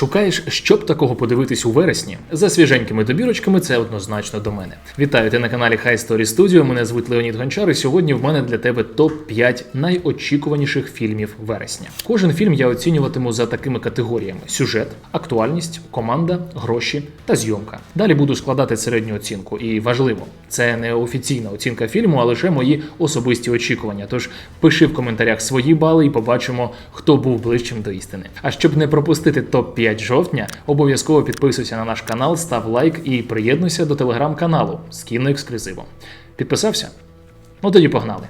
Шукаєш, що б такого подивитись у вересні? За свіженькими добірочками це однозначно до мене. Вітаю ти на каналі High Story Studio. Мене звуть Леонід Гончар, і сьогодні в мене для тебе топ 5 найочікуваніших фільмів вересня. Кожен фільм я оцінюватиму за такими категоріями: сюжет, актуальність, команда, гроші та зйомка. Далі буду складати середню оцінку. І важливо, це не офіційна оцінка фільму, а лише мої особисті очікування. Тож пиши в коментарях свої бали і побачимо, хто був ближчим до істини. А щоб не пропустити топ 5 жовтня, обов'язково підписуйся на наш канал, став лайк і приєднуйся до телеграм-каналу з кіноексклюзивом. Підписався? Ну тоді погнали.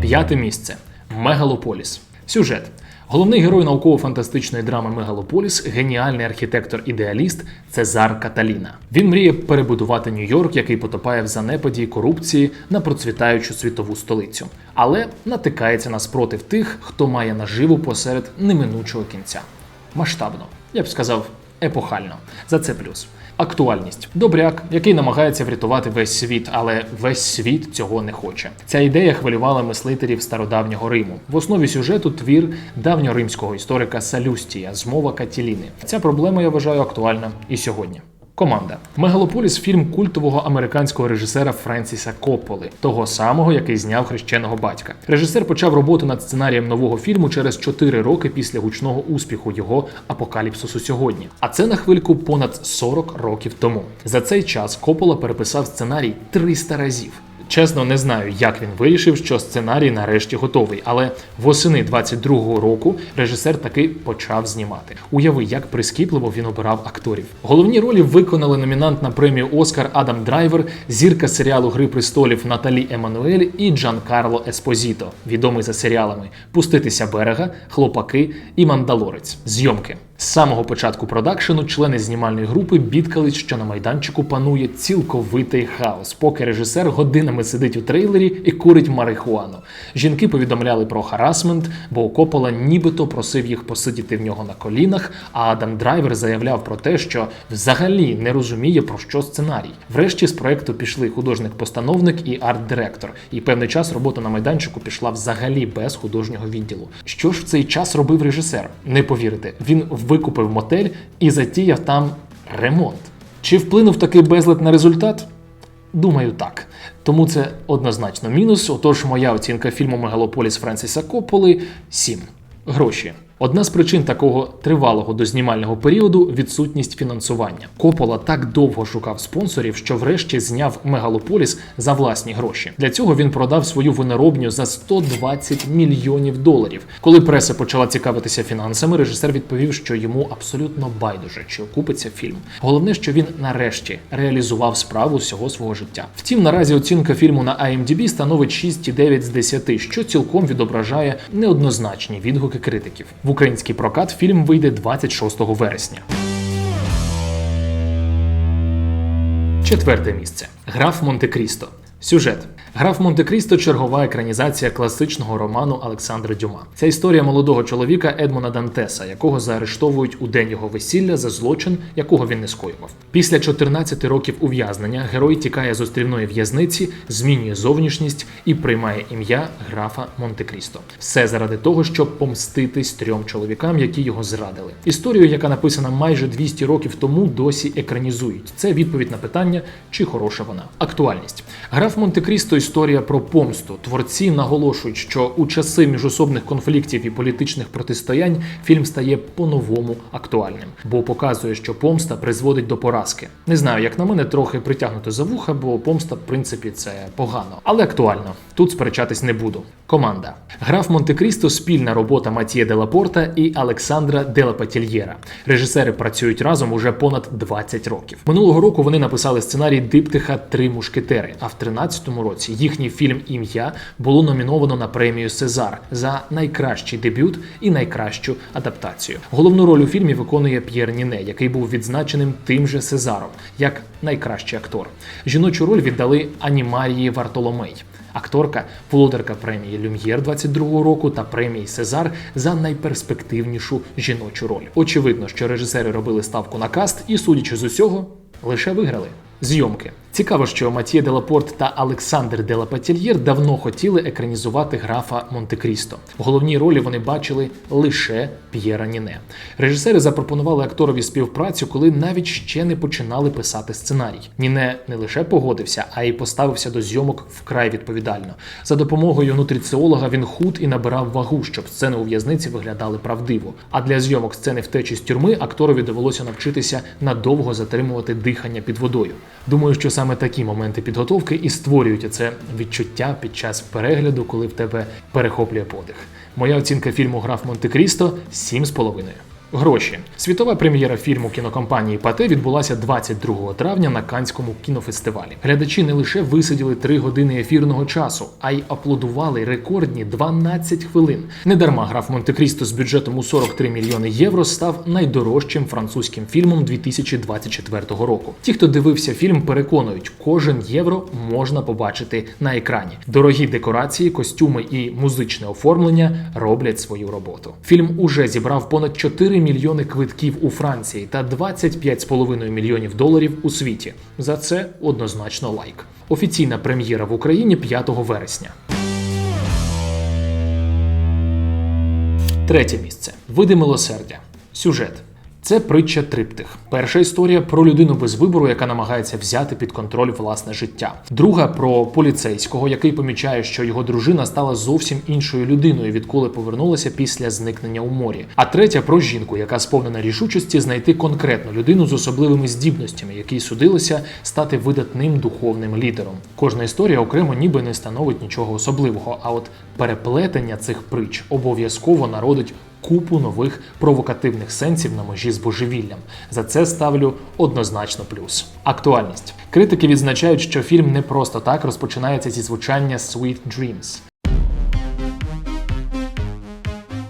П'яте місце Мегалополіс. Сюжет. Головний герой науково-фантастичної драми Мегалополіс геніальний архітектор-ідеаліст Цезар Каталіна. Він мріє перебудувати Нью-Йорк, який потопає в занепаді і корупції на процвітаючу світову столицю, але натикається на спротив тих, хто має наживу посеред неминучого кінця. Масштабно, я б сказав, епохально. За це плюс. Актуальність добряк, який намагається врятувати весь світ, але весь світ цього не хоче. Ця ідея хвилювала мислителів стародавнього Риму. В основі сюжету твір давньоримського історика Салюстія Змова Катіліни. Ця проблема я вважаю актуальна і сьогодні. Команда Мегалополіс фільм культового американського режисера Френсіса Копполи, того самого, який зняв хрещеного батька. Режисер почав роботу над сценарієм нового фільму через 4 роки після гучного успіху його апокаліпсису сьогодні. А це на хвильку понад 40 років тому. За цей час Коппола переписав сценарій 300 разів. Чесно, не знаю, як він вирішив, що сценарій нарешті готовий, але восени 22-го року режисер таки почав знімати. Уяви, як прискіпливо він обирав акторів. Головні ролі виконали номінант на премію Оскар Адам Драйвер, зірка серіалу Гри престолів Наталі Еммануель і Джан Карло Еспозіто, відомий за серіалами Пуститися берега, Хлопаки і Мандалорець. Зйомки. З самого початку продакшену члени знімальної групи бідкались, що на майданчику панує цілковитий хаос, поки режисер годинами сидить у трейлері і курить марихуану. Жінки повідомляли про харасмент, бо Копола нібито просив їх посидіти в нього на колінах. А Адам Драйвер заявляв про те, що взагалі не розуміє про що сценарій. Врешті з проекту пішли художник-постановник і арт-директор. І певний час робота на майданчику пішла взагалі без художнього відділу. Що ж в цей час робив режисер? Не повірите, він викупив мотель і затіяв там ремонт. Чи вплинув такий безлад на результат? Думаю, так. Тому це однозначно мінус. Отож, моя оцінка фільму Мегалополіс Френсіса Копполи 7. Гроші. Одна з причин такого тривалого дознімального періоду відсутність фінансування. Копола так довго шукав спонсорів, що врешті зняв Мегалополіс за власні гроші. Для цього він продав свою виноробню за 120 мільйонів доларів. Коли преса почала цікавитися фінансами, режисер відповів, що йому абсолютно байдуже, чи окупиться фільм. Головне, що він нарешті реалізував справу всього свого життя. Втім, наразі оцінка фільму на IMDb становить 6,9 з 10, що цілком відображає неоднозначні відгуки критиків. В український прокат фільм вийде 26 вересня. Четверте місце. Граф Монте-Крісто. Сюжет. Граф Монте-Крісто чергова екранізація класичного роману Олександра Дюма. Це історія молодого чоловіка Едмона Дантеса, якого заарештовують у день його весілля за злочин, якого він не скоював. Після 14 років ув'язнення герой тікає з острівної в'язниці, змінює зовнішність і приймає ім'я графа Монте-Крісто. Все заради того, щоб помститись трьом чоловікам, які його зрадили. Історію, яка написана майже 200 років тому, досі екранізують. Це відповідь на питання, чи хороша вона. Актуальність. Граф Монте-Крісто історія про помсту. Творці наголошують, що у часи міжособних конфліктів і політичних протистоянь фільм стає по-новому актуальним, бо показує, що помста призводить до поразки. Не знаю, як на мене, трохи притягнуто за вуха, бо помста, в принципі, це погано, але актуально. Тут сперечатись не буду. Команда граф Монте-Крісто спільна робота Матіє Делапорта і Олександра Делапатільєра. Режисери працюють разом уже понад 20 років. Минулого року вони написали сценарій диптиха Три мушкетери. А в 13-му році їхній фільм Ім'я було номіновано на премію Сезар за найкращий дебют і найкращу адаптацію. Головну роль у фільмі виконує П'єр Ніне, який був відзначеним тим же Сезаром як найкращий актор. Жіночу роль віддали Анімарії Вартоломей. Акторка, володарка премії Люм'єр 22-го року та премії Сезар за найперспективнішу жіночу роль. Очевидно, що режисери робили ставку на каст і, судячи з усього, лише виграли. Зйомки. Цікаво, що Матіє Делапорт та Олександр Делапатільєр давно хотіли екранізувати графа Монте-Крісто. В головній ролі вони бачили лише П'єра Ніне. Режисери запропонували акторові співпрацю, коли навіть ще не починали писати сценарій. Ніне не лише погодився, а й поставився до зйомок вкрай відповідально. За допомогою нутриціолога він худ і набирав вагу, щоб сцени у в'язниці виглядали правдиво. А для зйомок сцени втечі з тюрми акторові довелося навчитися надовго затримувати дихання під водою. Думаю, що саме такі моменти підготовки і створюють це відчуття під час перегляду, коли в тебе перехоплює подих. Моя оцінка фільму Граф Монте-Крісто 7,5. Гроші. Світова прем'єра фільму кінокомпанії Пате відбулася 22 травня на Канському кінофестивалі. Глядачі не лише висиділи 3 години ефірного часу, а й аплодували рекордні 12 хвилин. Недарма граф Монте-Крісто з бюджетом у 43 мільйони євро став найдорожчим французьким фільмом 2024 року. Ті, хто дивився фільм, переконують, кожен євро можна побачити на екрані. Дорогі декорації, костюми і музичне оформлення роблять свою роботу. Фільм уже зібрав понад 4 мільйони квитків у Франції та 25,5 мільйонів доларів у світі. За це однозначно лайк. Офіційна прем'єра в Україні 5 вересня. Третє місце. Види милосердя. Сюжет. Це притча триптих. Перша історія про людину без вибору, яка намагається взяти під контроль власне життя. Друга про поліцейського, який помічає, що його дружина стала зовсім іншою людиною, відколи повернулася після зникнення у морі. А третя про жінку, яка сповнена рішучості знайти конкретну людину з особливими здібностями, якій судилося стати видатним духовним лідером. Кожна історія окремо ніби не становить нічого особливого. А от переплетення цих притч обов'язково народить купу нових провокативних сенсів на межі з божевіллям. За це ставлю однозначно плюс. Актуальність. Критики відзначають, що фільм не просто так розпочинається зі звучання Sweet Dreams.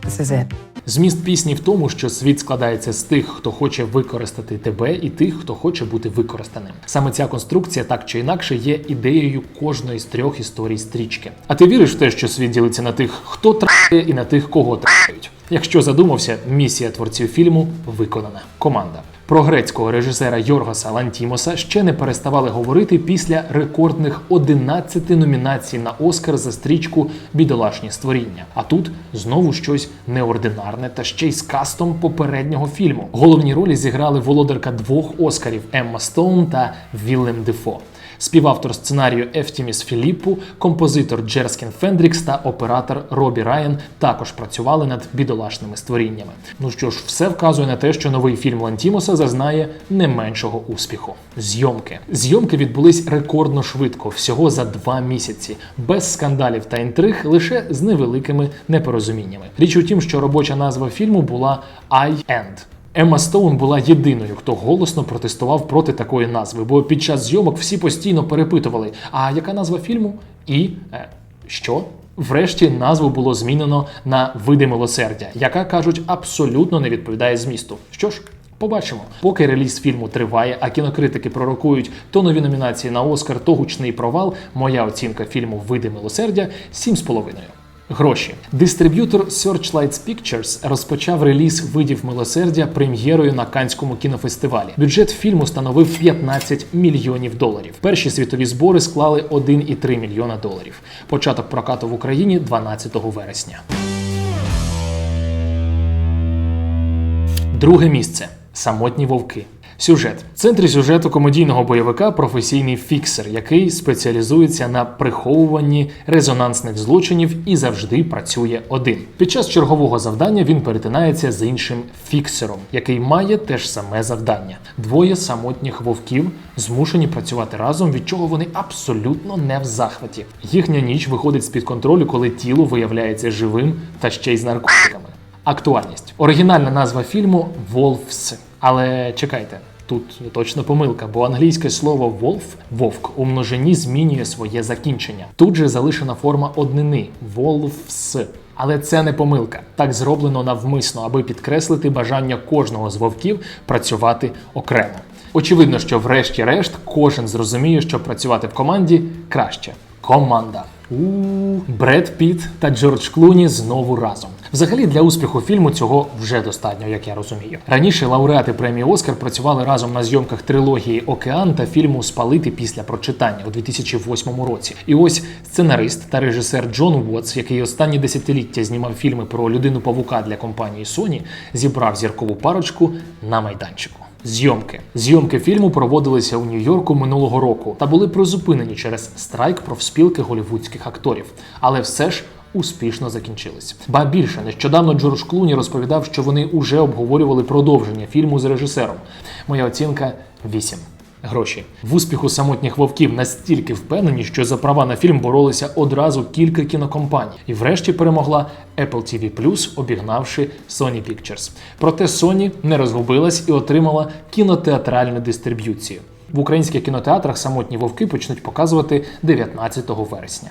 This is it. Зміст пісні в тому, що світ складається з тих, хто хоче використати тебе, і тих, хто хоче бути використаним. Саме ця конструкція, так чи інакше, є ідеєю кожної з трьох історій стрічки. А ти віриш в те, що світ ділиться на тих, хто трає, і на тих, кого трають? Якщо задумався, місія творців фільму виконана. Команда. Про грецького режисера Йоргоса Лантімоса ще не переставали говорити після рекордних 11 номінацій на Оскар за стрічку Бідолашні створіння. А тут знову щось неординарне та ще й з кастом попереднього фільму. Головні ролі зіграли володарка двох Оскарів Емма Стоун та Віллем Дефо. Співавтор сценарію Ефтіміс Філіппу, композитор Джерскін Фендрікс та оператор Робі Райан також працювали над бідолашними створіннями. Ну що ж, все вказує на те, що новий фільм Лантімоса зазнає не меншого успіху. Зйомки зйомки відбулись рекордно швидко, всього за два місяці, без скандалів та інтриг, лише з невеликими непорозуміннями. Річ у тім, що робоча назва фільму була I End. Емма Стоун була єдиною, хто голосно протестував проти такої назви, бо під час зйомок всі постійно перепитували: а яка назва фільму? І е, що? Врешті назву було змінено на види милосердя, яка кажуть абсолютно не відповідає змісту. Що ж, побачимо. Поки реліз фільму триває, а кінокритики пророкують то нові номінації на Оскар, то гучний провал. Моя оцінка фільму Види милосердя 7,5. Гроші. Дистриб'ютор Searchlights Pictures розпочав реліз видів милосердя прем'єрою на Канському кінофестивалі. Бюджет фільму становив 15 мільйонів доларів. Перші світові збори склали 1,3 мільйона доларів. Початок прокату в Україні 12 вересня. Друге місце. Самотні вовки. Сюжет в центрі сюжету комедійного бойовика професійний фіксер, який спеціалізується на приховуванні резонансних злочинів і завжди працює один. Під час чергового завдання він перетинається з іншим фіксером, який має те ж саме завдання. Двоє самотніх вовків змушені працювати разом, від чого вони абсолютно не в захваті. Їхня ніч виходить з під контролю, коли тіло виявляється живим та ще й з наркотиками. Актуальність. Оригінальна назва фільму Wolves. Але чекайте, тут точно помилка, бо англійське слово wolf вовк у множині змінює своє закінчення. Тут же залишена форма однини wolves. Але це не помилка. Так зроблено навмисно, аби підкреслити бажання кожного з вовків працювати окремо. Очевидно, що врешті-решт кожен зрозуміє, що працювати в команді краще. Команда. У Бред Піт та Джордж Клуні знову разом. Взагалі для успіху фільму цього вже достатньо, як я розумію. Раніше лауреати премії Оскар працювали разом на зйомках трилогії Океан та фільму Спалити після прочитання у 2008 році. І ось сценарист та режисер Джон Уотс, який останні десятиліття знімав фільми про людину павука для компанії Sony, зібрав зіркову парочку на майданчику. Зйомки зйомки фільму проводилися у Нью-Йорку минулого року та були призупинені через страйк профспілки голівудських акторів, але все ж успішно закінчились. Ба більше нещодавно Джордж Клуні розповідав, що вони уже обговорювали продовження фільму з режисером. Моя оцінка 8. Гроші в успіху самотніх вовків настільки впевнені, що за права на фільм боролися одразу кілька кінокомпаній, і врешті перемогла Apple TV+, обігнавши Sony Pictures. Проте Sony не розгубилась і отримала кінотеатральну дистриб'юцію. В українських кінотеатрах самотні вовки почнуть показувати 19 вересня.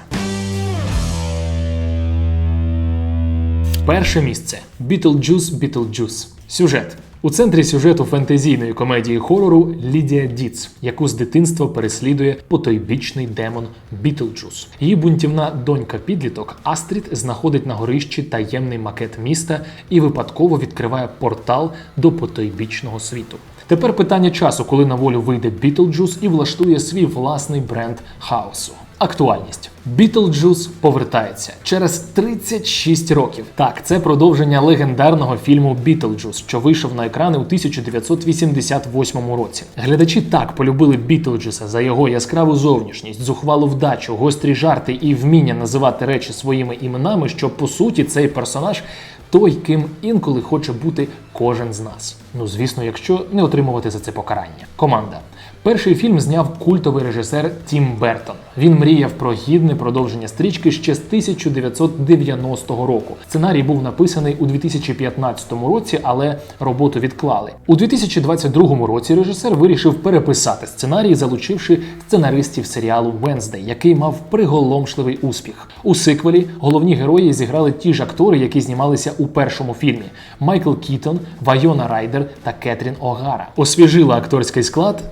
Перше місце Beetlejuice Beetlejuice. Сюжет. У центрі сюжету фентезійної комедії хорору Лідія Діц, яку з дитинства переслідує потойбічний демон Бітлджус. Її бунтівна донька підліток Астрід знаходить на горищі таємний макет міста і випадково відкриває портал до потойбічного світу. Тепер питання часу, коли на волю вийде Бітлджус і влаштує свій власний бренд хаосу. Актуальність Бітлджус повертається через 36 років. Так, це продовження легендарного фільму Бітлджус, що вийшов на екрани у 1988 році. Глядачі так полюбили Бітлджуса за його яскраву зовнішність, зухвалу вдачу, гострі жарти і вміння називати речі своїми іменами, що по суті цей персонаж той, ким інколи хоче бути кожен з нас. Ну звісно, якщо не отримувати за це покарання. Команда. Перший фільм зняв культовий режисер Тім Бертон. Він мріяв про гідне продовження стрічки ще з 1990 року. Сценарій був написаний у 2015 році, але роботу відклали. У 2022 році режисер вирішив переписати сценарій, залучивши сценаристів серіалу Wednesday, який мав приголомшливий успіх. У сиквелі головні герої зіграли ті ж актори, які знімалися у першому фільмі: Майкл Кітон, Вайона Райдер та Кетрін Огара. Освіжила акторський склад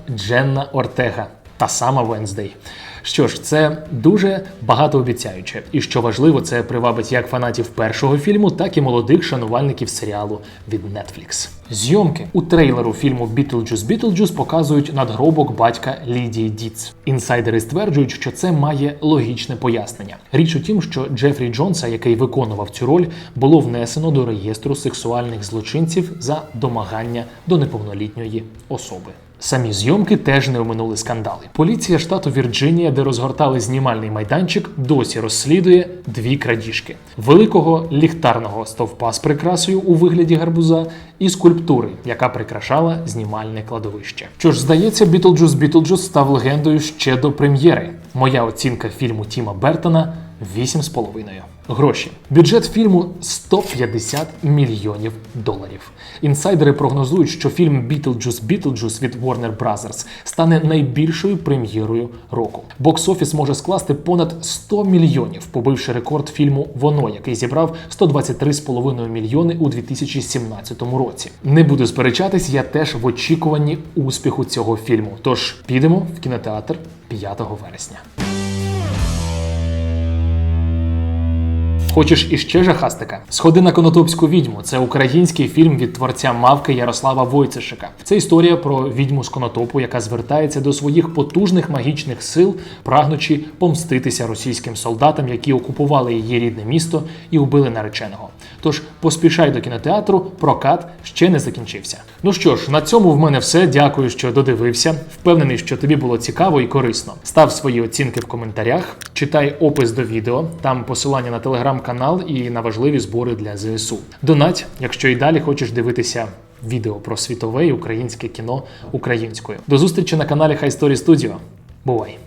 Дженна Ортега, та сама Венздей. Що ж, це дуже багатообіцяюче, і що важливо, це привабить як фанатів першого фільму, так і молодих шанувальників серіалу від Netflix. Зйомки у трейлеру фільму Бітлджус Бітлджус показують надгробок батька Лідії Діц. Інсайдери стверджують, що це має логічне пояснення. Річ у тім, що Джефрі Джонса, який виконував цю роль, було внесено до реєстру сексуальних злочинців за домагання до неповнолітньої особи. Самі зйомки теж не оминули скандали. Поліція штату Вірджинія, де розгортали знімальний майданчик, досі розслідує дві крадіжки: великого ліхтарного стовпа з прикрасою у вигляді гарбуза і скульптури, яка прикрашала знімальне кладовище. Що ж, здається, Бітлджус Бітлджус став легендою ще до прем'єри. Моя оцінка фільму Тіма Бертона 8,5. Гроші. Бюджет фільму 150 мільйонів доларів. Інсайдери прогнозують, що фільм Бітлджус Бітлджус від Warner Brothers стане найбільшою прем'єрою року. Бокс-офіс може скласти понад 100 мільйонів, побивши рекорд фільму Воно, який зібрав 123,5 мільйони у 2017 році. Не буду сперечатись, я теж в очікуванні успіху цього фільму. Тож підемо в кінотеатр 5 вересня. Хочеш іще жахастика? Сходи на Конотопську відьму. Це український фільм від творця мавки Ярослава Войцешика. Це історія про відьму з Конотопу, яка звертається до своїх потужних магічних сил, прагнучи помститися російським солдатам, які окупували її рідне місто і вбили нареченого. Тож поспішай до кінотеатру, прокат ще не закінчився. Ну що ж, на цьому в мене все. Дякую, що додивився. Впевнений, що тобі було цікаво і корисно. Став свої оцінки в коментарях, читай опис до відео, там посилання на телеграм-канал і на важливі збори для ЗСУ. Донать, якщо і далі хочеш дивитися. Відео про світове і українське кіно українською. До зустрічі на каналі Хай Story Studio. Бувай!